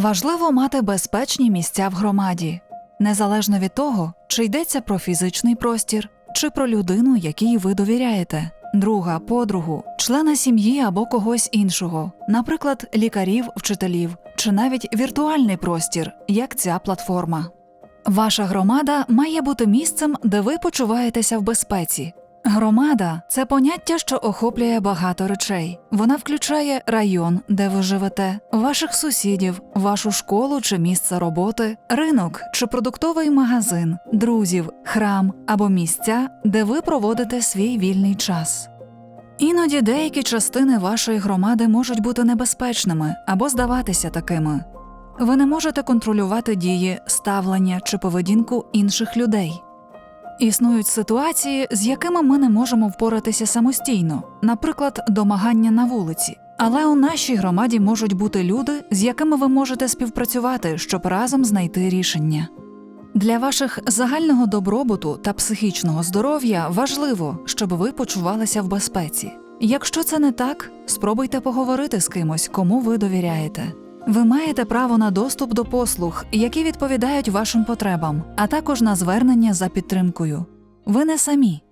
Важливо мати безпечні місця в громаді, незалежно від того, чи йдеться про фізичний простір, чи про людину, якій ви довіряєте, друга, подругу, члена сім'ї або когось іншого, наприклад, лікарів, вчителів, чи навіть віртуальний простір, як ця платформа. Ваша громада має бути місцем, де ви почуваєтеся в безпеці. Громада це поняття, що охоплює багато речей. Вона включає район, де ви живете, ваших сусідів, вашу школу чи місце роботи, ринок чи продуктовий магазин, друзів, храм або місця, де ви проводите свій вільний час. Іноді деякі частини вашої громади можуть бути небезпечними або здаватися такими. Ви не можете контролювати дії, ставлення чи поведінку інших людей. Існують ситуації, з якими ми не можемо впоратися самостійно, наприклад, домагання на вулиці. Але у нашій громаді можуть бути люди, з якими ви можете співпрацювати, щоб разом знайти рішення. Для ваших загального добробуту та психічного здоров'я важливо, щоб ви почувалися в безпеці. Якщо це не так, спробуйте поговорити з кимось, кому ви довіряєте. Ви маєте право на доступ до послуг, які відповідають вашим потребам, а також на звернення за підтримкою. Ви не самі.